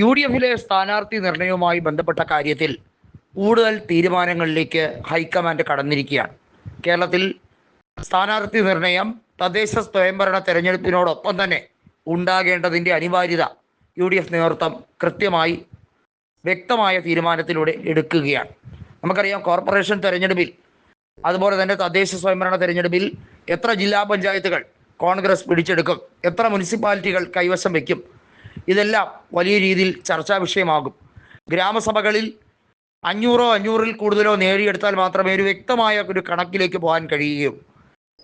U D എഫിലെ സ്ഥാനാർത്ഥി നിർണയവുമായി ബന്ധപ്പെട്ട കാര്യത്തിൽ കൂടുതൽ തീരുമാനങ്ങളിലേക്ക് ഹൈക്കമാൻഡ് കടന്നിരിക്കുകയാണ്. കേരളത്തിൽ സ്ഥാനാർത്ഥി നിർണയം തദ്ദേശ സ്വയംഭരണ തെരഞ്ഞെടുപ്പിനോടൊപ്പം തന്നെ ഉണ്ടാകേണ്ടതിന്റെ അനിവാര്യത യു ഡി എഫ് നേതൃത്വം കൃത്യമായി വ്യക്തമായ തീരുമാനത്തിലൂടെ എടുക്കുകയാണ്. നമുക്കറിയാം കോർപ്പറേഷൻ തെരഞ്ഞെടുപ്പിൽ അതുപോലെ തന്നെ തദ്ദേശ സ്വയംഭരണ തെരഞ്ഞെടുപ്പിൽ എത്ര ജില്ലാ പഞ്ചായത്തുകൾ കോൺഗ്രസ് പിടിച്ചെടുക്കും എത്ര മുനിസിപ്പാലിറ്റികൾ കൈവശം വയ്ക്കും ഇതെല്ലാം വലിയ രീതിയിൽ ചർച്ചാ വിഷയമാകും. ഗ്രാമസഭകളിൽ അഞ്ഞൂറോ അഞ്ഞൂറിൽ കൂടുതലോ നേടിയെടുത്താൽ മാത്രമേ ഒരു വ്യക്തമായ ഒരു കണക്കിലേക്ക് പോകാൻ കഴിയുകയും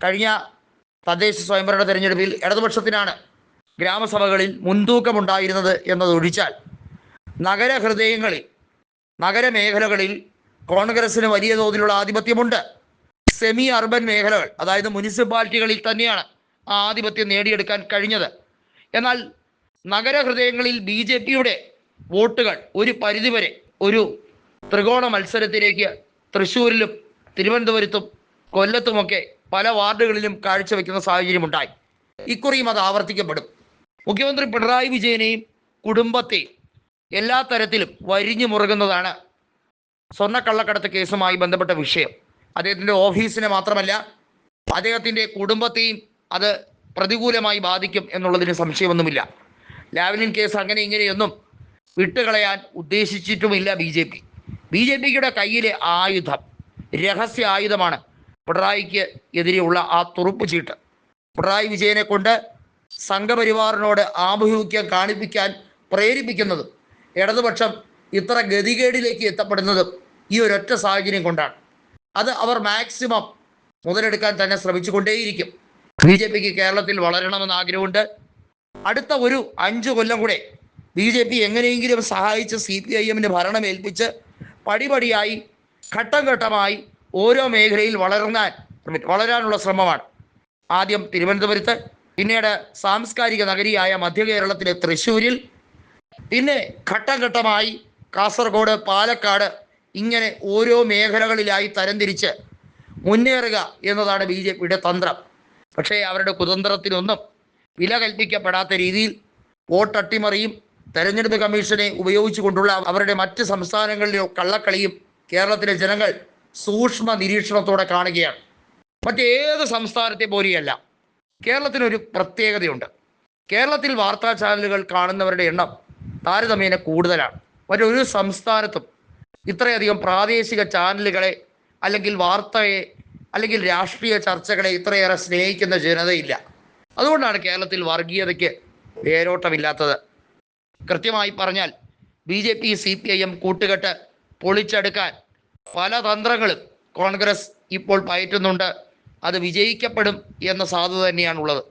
കഴിഞ്ഞ തദ്ദേശ സ്വയംഭരണ തെരഞ്ഞെടുപ്പിൽ ഇടതുപക്ഷത്തിനാണ് ഗ്രാമസഭകളിൽ മുൻതൂക്കമുണ്ടായിരുന്നത് എന്നതൊഴിച്ചാൽ നഗരഹൃദയങ്ങളിൽ നഗരമേഖലകളിൽ കോൺഗ്രസിന് വലിയ തോതിലുള്ള ആധിപത്യമുണ്ട്. സെമി അർബൻ മേഖലകൾ അതായത് മുനിസിപ്പാലിറ്റികളിൽ തന്നെയാണ് ആ ആധിപത്യം നേടിയെടുക്കാൻ കഴിഞ്ഞത്. എന്നാൽ നഗരഹൃദയങ്ങളിൽ ബി ജെ പിയുടെ വോട്ടുകൾ ഒരു പരിധിവരെ ഒരു ത്രികോണ മത്സരത്തിലേക്ക് തൃശ്ശൂരിലും തിരുവനന്തപുരത്തും കൊല്ലത്തുമൊക്കെ പല വാർഡുകളിലും കാഴ്ചവെക്കുന്ന സാഹചര്യമുണ്ടായി. ഇക്കുറിയും അത് ആവർത്തിക്കപ്പെടും. മുഖ്യമന്ത്രി പിണറായി വിജയനെയും കുടുംബത്തെയും എല്ലാ തരത്തിലും വരിഞ്ഞു മുറുകുന്നതാണ് സ്വർണക്കള്ളക്കടത്ത് കേസുമായി ബന്ധപ്പെട്ട വിഷയം. അദ്ദേഹത്തിന്റെ ഓഫീസിനെ മാത്രമല്ല അദ്ദേഹത്തിന്റെ കുടുംബത്തെയും അത് പ്രതികൂലമായി ബാധിക്കും എന്നുള്ളതിന് സംശയമൊന്നുമില്ല. ലാവ്ലിൻ കേസ് അങ്ങനെ ഇങ്ങനെയൊന്നും വിട്ടുകളയാൻ ഉദ്ദേശിച്ചിട്ടുമില്ല B J P. B J പിയുടെ കയ്യിലെ ആയുധം രഹസ്യ ആയുധമാണ് പിണറായിക്ക് എതിരെയുള്ള ആ തുറുപ്പ് ചീട്ട് പിണറായി വിജയനെ കൊണ്ട് സംഘപരിവാറിനോട് ആഭിമുഖ്യം കാണിപ്പിക്കാൻ പ്രേരിപ്പിക്കുന്നതും ഇടതുപക്ഷം ഇത്ര ഗതികേടിലേക്ക് എത്തപ്പെടുന്നതും ഈ ഒരൊറ്റ സാഹചര്യം കൊണ്ടാണ്. അത് അവർ മാക്സിമം മുതലെടുക്കാൻ തന്നെ ശ്രമിച്ചുകൊണ്ടേയിരിക്കും. ബി ജെ പിക്ക് കേരളത്തിൽ വളരണമെന്ന് ആഗ്രഹമുണ്ട്. അടുത്ത ഒരു അഞ്ച് കൊല്ലം കൂടെ ബി ജെ പി എങ്ങനെയെങ്കിലും സഹായിച്ച് സി പി ഐ എമ്മിന് ഭരണം ഏൽപ്പിച്ച് പടിപടിയായി ഘട്ടം ഘട്ടമായി ഓരോ മേഖലയിൽ വളർന്നാൽ വളരാനുള്ള ശ്രമമാണ്. ആദ്യം തിരുവനന്തപുരത്ത് പിന്നീട് സാംസ്കാരിക നഗരിയായ മധ്യ കേരളത്തിലെ തൃശ്ശൂരിൽ പിന്നെ ഘട്ടം ഘട്ടമായി കാസർഗോഡ് പാലക്കാട് ഇങ്ങനെ ഓരോ മേഖലകളിലായി തരംതിരിച്ച് മുന്നേറുക എന്നതാണ് ബി ജെ പിയുടെ തന്ത്രം. പക്ഷേ അവരുടെ കുതന്ത്രത്തിനൊന്നും വില കൽപ്പിക്കപ്പെടാത്ത രീതിയിൽ വോട്ട് അട്ടിമറിയും തെരഞ്ഞെടുപ്പ് കമ്മീഷനെ ഉപയോഗിച്ചുകൊണ്ടുള്ള അവരുടെ മറ്റ് സംസ്ഥാനങ്ങളിലെ കള്ളക്കളിയും കേരളത്തിലെ ജനങ്ങൾ സൂക്ഷ്മ നിരീക്ഷണത്തോടെ കാണുകയാണ്. മറ്റേത് സംസ്ഥാനത്തെ പോലെയല്ല. കേരളത്തിനൊരു പ്രത്യേകതയുണ്ട്. കേരളത്തിൽ വാർത്താ ചാനലുകൾ കാണുന്നവരുടെ എണ്ണം താരതമ്യേന കൂടുതലാണ്. മറ്റൊരു സംസ്ഥാനത്തും ഇത്രയധികം പ്രാദേശിക ചാനലുകളെ അല്ലെങ്കിൽ വാർത്തയെ അല്ലെങ്കിൽ രാഷ്ട്രീയ ചർച്ചകളെ ഇത്രയേറെ സ്നേഹിക്കുന്ന ജനതയില്ല. അതുകൊണ്ടാണ് കേരളത്തിൽ വർഗീയതയ്ക്ക് വേരോട്ടമില്ലാത്തത്. കൃത്യമായി പറഞ്ഞാൽ B J P C P I M കൂട്ടുകെട്ട് പൊളിച്ചെടുക്കാൻ പല തന്ത്രങ്ങളും കോൺഗ്രസ് ഇപ്പോൾ പയറ്റുന്നുണ്ട്. അത് വിജയിക്കപ്പെടും എന്ന സാധ്യത തന്നെയാണുള്ളത്.